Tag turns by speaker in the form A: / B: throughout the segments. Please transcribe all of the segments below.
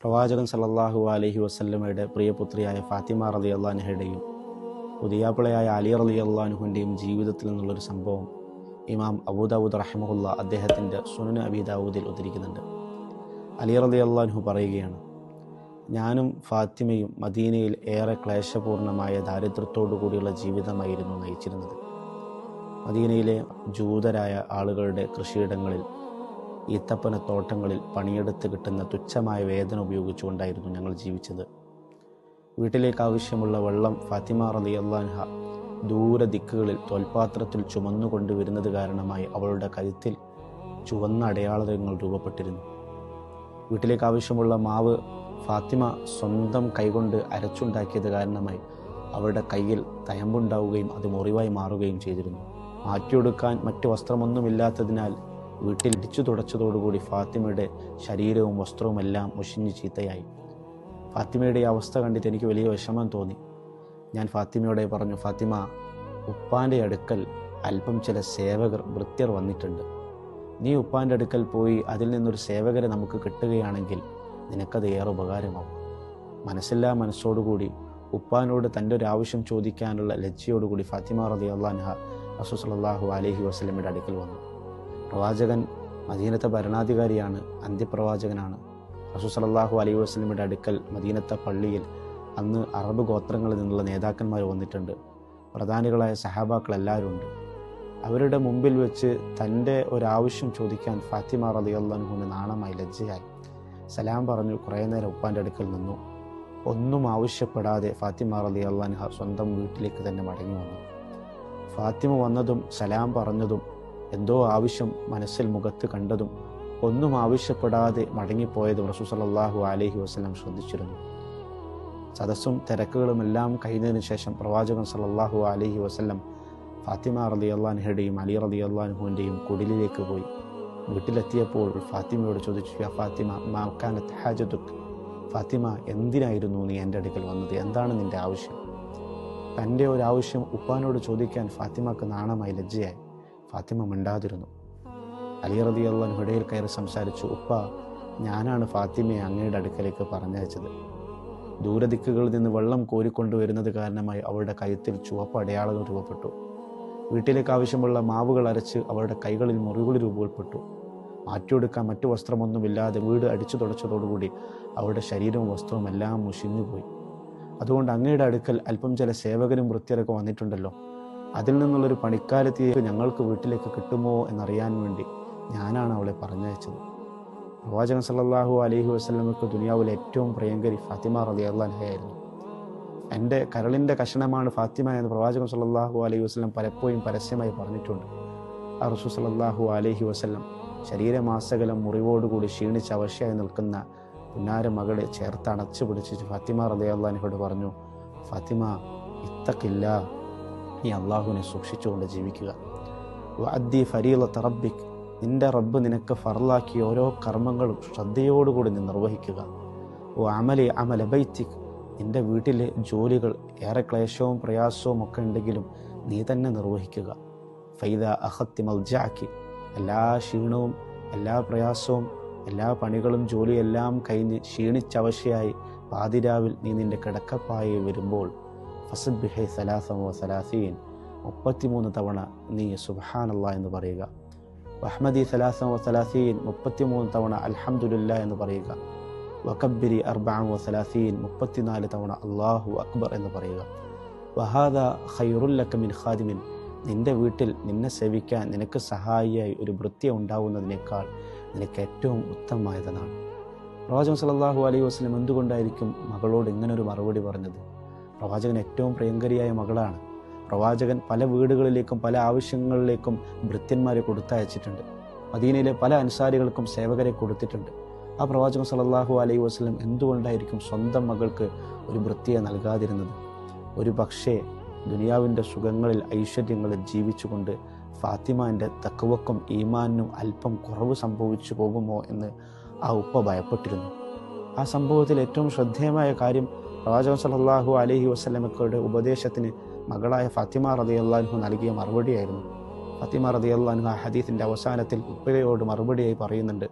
A: പ്രവാചകൻ സല്ലല്ലാഹു അലഹി വസല്ലമയുടെ പ്രിയപുത്രിയായ ഫാത്തിമ റലി അള്ളാൻഹയുടെയും പുതിയാപ്പിളയായ അലി റലി അള്ളാൻഹുവിന്റെയും ജീവിതത്തിൽ നിന്നുള്ളൊരു സംഭവം ഇമാം അബൂദാവൂദ് റഹ്മുല്ല അദ്ദേഹത്തിന്റെ സുനൻ അബീദാവൂദിൽ ഉദ്ധരിക്കുന്നുണ്ട്. അലി റലി അള്ളാൻഹു പറയുകയാണ് ഞാനും ഫാത്തിമയും മദീനയിൽ ഏറെ ക്ലേശപൂർണമായ ദാരിദ്ര്യത്തോടു കൂടിയുള്ള ജീവിതമായിരുന്നു നയിച്ചിരുന്നത്. മദീനയിലെ ജൂതരായ ആളുകളുടെ കൃഷിയിടങ്ങളിൽ ഈത്തപ്പന തോട്ടങ്ങളിൽ പണിയെടുത്ത് കിട്ടുന്ന തുച്ഛമായ വേദന ഉപയോഗിച്ചുകൊണ്ടായിരുന്നു ഞങ്ങൾ ജീവിച്ചത്. വീട്ടിലേക്ക് ആവശ്യമുള്ള വെള്ളം ഫാത്തിമ റലി അള്ളാൻഹ ദൂര ദിക്കുകളിൽ തോൽപാത്രത്തിൽ ചുമന്നുകൊണ്ട് വരുന്നത് കാരണമായി അവളുടെ കരുത്തിൽ ചുവന്ന അടയാളങ്ങൾ രൂപപ്പെട്ടിരുന്നു. വീട്ടിലേക്ക് ആവശ്യമുള്ള മാവ് ഫാത്തിമ സ്വന്തം കൈകൊണ്ട് അരച്ചുണ്ടാക്കിയത് കാരണമായി അവളുടെ കയ്യിൽ തയമ്പുണ്ടാവുകയും അത് മുറിവായി മാറുകയും ചെയ്തിരുന്നു. മാറ്റിയെടുക്കാൻ മറ്റു വസ്ത്രമൊന്നുമില്ലാത്തതിനാൽ വീട്ടിൽ ഇടിച്ചു തുടച്ചതോടുകൂടി ഫാത്തിമയുടെ ശരീരവും വസ്ത്രവും എല്ലാം മുഷിഞ്ഞ് ചീത്തയായി. ഫാത്തിമയുടെ ഈ അവസ്ഥ കണ്ടിട്ട് എനിക്ക് വലിയ വിഷമം തോന്നി. ഞാൻ ഫാത്തിമയോടെ പറഞ്ഞു ഫാത്തിമ ഉപ്പാന്റെ അടുക്കൽ അല്പം ചില സേവകർ വൃത്യർ വന്നിട്ടുണ്ട്. നീ ഉപ്പാന്റെ അടുക്കൽ പോയി അതിൽ നിന്നൊരു സേവകരെ നമുക്ക് കിട്ടുകയാണെങ്കിൽ നിനക്കത് ഏറെ ഉപകാരമാവും. മനസ്സില്ലാ മനസ്സോടുകൂടി ഉപ്പാനോട് തന്റെ ഒരു ആവശ്യം ചോദിക്കാനുള്ള ലജ്ജയോടുകൂടി ഫാത്തിമ റതി അള്ളാൻഹ റസൂ സലാഹു അലഹി വസ്ലമിയുടെ അടുക്കൽ വന്നു. പ്രവാചകൻ മദീനത്തെ ഭരണാധികാരിയാണ് അന്ത്യപ്രവാചകനാണ്. റസൂ സലല്ലാഹു അലൈഹി വസ്ലമിയുടെ അടുക്കൽ മദീനത്തെ പള്ളിയിൽ അന്ന് അറബ് ഗോത്രങ്ങളിൽ നിന്നുള്ള നേതാക്കന്മാർ വന്നിട്ടുണ്ട്. പ്രധാനികളായ സഹാബാക്കൾ എല്ലാവരും ഉണ്ട്. അവരുടെ മുമ്പിൽ വെച്ച് തന്റെ ഒരാവശ്യം ചോദിക്കാൻ ഫാത്തിമ റതി അള്ളാഹുവിന് നാണമായി ലജ്ജയായി. സലാം പറഞ്ഞു കുറേ നേരം ഉപ്പാന്റെ അടുക്കൽ നിന്നു. ഒന്നും ആവശ്യപ്പെടാതെ ഫാത്തിമ റതി അള്ളാൻഹ സ്വന്തം വീട്ടിലേക്ക് തന്നെ മടങ്ങി വന്നു. ഫാത്തിമ വന്നതും സലാം പറഞ്ഞതും എന്തോ ആവശ്യം മനസ്സിൽ മുഖത്ത് കണ്ടതും ഒന്നും ആവശ്യപ്പെടാതെ മടങ്ങിപ്പോയതും റസൂ സലാഹു അലഹി വസ്ലം ശ്രദ്ധിച്ചിരുന്നു. സദസ്സും തിരക്കുകളുമെല്ലാം കഴിഞ്ഞതിന് ശേഷം പ്രവാചകൻ സല്ലാഹു അലഹി വസ്ലം ഫാത്തിമ റതി അള്ളാൻഹയുടെയും അലി റതി അള്ളാൻഹുവിന്റെയും കുടിലിലേക്ക് പോയി. വീട്ടിലെത്തിയപ്പോൾ ഫാത്തിമയോട് ചോദിച്ചു യാ ഫാത്തിമ മാക്കാനത്ത് ഹാജതുക്? ഫാത്തിമ എന്തിനായിരുന്നു നീ എന്റെ അടുക്കൽ വന്നത്? എന്താണ് നിന്റെ ആവശ്യം? തന്റെ ഒരു ആവശ്യം ഉപ്പാനോട് ചോദിക്കാൻ ഫാത്തിമക്ക് നാണമായി ലജ്ജയായി. ഫാത്തിമ മിണ്ടാതിരുന്നു. അലി റതി അള്ളൻ കയറി സംസാരിച്ചു ഉപ്പ ഞാനാണ് ഫാത്തിമയെ അങ്ങയുടെ അടുക്കലേക്ക് പറഞ്ഞയച്ചത്. ദൂരദിക്കുകളിൽ നിന്ന് വെള്ളം കോരിക്കൊണ്ടുവരുന്നത് കാരണമായി അവളുടെ കയ്യത്തിൽ ചുവപ്പ് അടയാളങ്ങൾ രൂപപ്പെട്ടു. വീട്ടിലേക്ക് ആവശ്യമുള്ള മാവുകൾ അരച്ച് അവളുടെ കൈകളിൽ മുറിവുകൾ രൂപപ്പെട്ടു. മാറ്റിയെടുക്കാൻ മറ്റു വസ്ത്രമൊന്നുമില്ലാതെ വീട് അടിച്ചു തുടച്ചതോടുകൂടി അവളുടെ ശരീരവും വസ്ത്രവും എല്ലാം മുഷിഞ്ഞുപോയി. അതുകൊണ്ട് അങ്ങയുടെ അടുക്കൽ അല്പം ചില സേവകരും വൃത്തിയരൊക്കെ വന്നിട്ടുണ്ടല്ലോ. അതിൽ നിന്നുള്ളൊരു പണിക്കാലത്തി ഞങ്ങൾക്ക് വീട്ടിലേക്ക് കിട്ടുമോ എന്നറിയാൻ വേണ്ടി ഞാനാണ് അവളെ പറഞ്ഞയച്ചത്. പ്രവാചകൻ സല്ലാഹു അലഹി വസ്ലമക്ക് ദുനിയാവിലെ ഏറ്റവും പ്രിയങ്കരി ഫാത്തിമ റലി അള്ളാൻഹയായിരുന്നു എന്റെ കരളിന്റെ കഷണമാണ് ഫാത്തിമ എന്ന് പ്രവാചകൻ സല്ലാഹു അലൈഹി വസ്ലം പലപ്പോഴും പരസ്യമായി പറഞ്ഞിട്ടുണ്ട്. ആ റസൂ സല്ലാഹു അലഹി വസ്ലം ശരീരമാസകലം മുറിവോടുകൂടി ക്ഷീണിച്ച് അവശയായി നിൽക്കുന്ന പുന്നാര മകളെ ചേർത്ത് അണച്ചു പിടിച്ച് ഫാത്തിമ റലി അള്ളാഹിനോട് പറഞ്ഞു ഫാത്തിമ ഇത്തക്കില്ല നീ അള്ളാഹുവിനെ സൂക്ഷിച്ചുകൊണ്ട് ജീവിക്കുക. അദ്ദി ഫരീല തറബിക് നിന്റെ റബ്ബ് നിനക്ക് ഫറലാക്കിയ ഓരോ കർമ്മങ്ങളും ശ്രദ്ധയോടുകൂടി നീ നിർവഹിക്കുക. ഓ അമലി അമല ബൈത്തിക്. നിന്റെ വീട്ടിലെ ജോലികൾ ഏറെ ക്ലേശവും പ്രയാസവും ഒക്കെ ഉണ്ടെങ്കിലും നീ തന്നെ നിർവഹിക്കുക. ഫൈദ അഹത്തി മൽജാക്കി. എല്ലാ ക്ഷീണവും എല്ലാ പ്രയാസവും എല്ലാ പണികളും ജോലിയെല്ലാം കഴിഞ്ഞ് ക്ഷീണിച്ചവശയായി പാതിരാവിൽ നീ നിന്റെ കിടക്കപ്പായി വരുമ്പോൾ ഫസബിഹെ സലാസമോ സലാസീൻ. മുപ്പത്തിമൂന്ന് തവണ നീ സുബഹാനല്ല എന്ന് പറയുക. വഹ്മദി സലാസമോ സലാസീൻ മുപ്പത്തിമൂന്ന് തവണ അൽഹമുല്ല എന്ന് പറയുക. വക്കബിരി അർബാമോ സലാസീൻ മുപ്പത്തിനാല് തവണ അള്ളാഹു അക്ബർ എന്ന് പറയുക. വഹാദ ഖൈറുല്ലക്കമിൻ ഖാദിമിൻ. നിന്റെ വീട്ടിൽ നിന്നെ സേവിക്കാൻ നിനക്ക് സഹായിയായി ഒരു വൃത്തി ഉണ്ടാവുന്നതിനേക്കാൾ നിനക്ക് ഏറ്റവും ഉത്തമമായതാണ്. പ്രവാചകൻ സല്ലാഹു അലൈഹി വസ്ലം എന്തുകൊണ്ടായിരിക്കും മകളോട് ഇങ്ങനൊരു മറുപടി പറഞ്ഞത്? പ്രവാചകൻ ഏറ്റവും പ്രിയങ്കരിയായ മകളാണ്. പ്രവാചകൻ പല വീടുകളിലേക്കും പല ആവശ്യങ്ങളിലേക്കും ഭൃത്യന്മാരെ കൊടുത്തയച്ചിട്ടുണ്ട്. മദീനയിലെ പല അനുസാരികൾക്കും സേവകരെ കൊടുത്തിട്ടുണ്ട്. ആ പ്രവാചകൻ സലല്ലാഹു അലൈഹി വസ്ലം എന്തുകൊണ്ടായിരിക്കും സ്വന്തം മകൾക്ക് ഒരു വൃത്തിയെ നൽകാതിരുന്നത്? ഒരു പക്ഷേ ദുനിയാവിന്റെ സുഖങ്ങളിൽ ഐശ്വര്യങ്ങളിൽ ജീവിച്ചുകൊണ്ട് ഫാത്തിമാന്റെ തക്കവക്കും ഈമാനും അല്പം കുറവ് സംഭവിച്ചു പോകുമോ എന്ന് ആ ഉപ്പ ഭയപ്പെട്ടിരുന്നു. ആ സംഭവത്തിൽ ഏറ്റവും ശ്രദ്ധേയമായ കാര്യം പ്രവാചകൻ സല്ലാഹു അലഹി വസ്ലമക്കയുടെ ഉപദേശത്തിന് മകളായ ഫാത്തിമ റതി അള്ളാഹു നൽകിയ മറുപടിയായിരുന്നു. ഫാത്തിമ റതി അള്ളാഹു ആ ഹദീസിന്റെ അവസാനത്തിൽ ഉപ്പയോട് മറുപടിയായി പറയുന്നുണ്ട്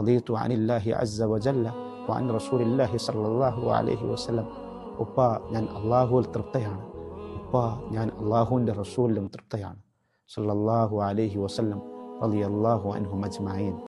A: റദീത്തു അനില്ലാഹി അസ്സ വജല്ല വാൻ റസൂൽ ഇല്ലാഹി സല്ലാഹു അലഹി വസ്ലം ഉപ്പ ഞാൻ അള്ളാഹുവിൽ തൃപ്തയാണ്. ഉപ്പ ഞാൻ അള്ളാഹുവിന്റെ റസൂലിലും തൃപ്തയാണ്. സല്ലാഹു അലഹി വസ്ലം വസല്ലം അള്ളാഹു അൻഹു അജ്മഈൻ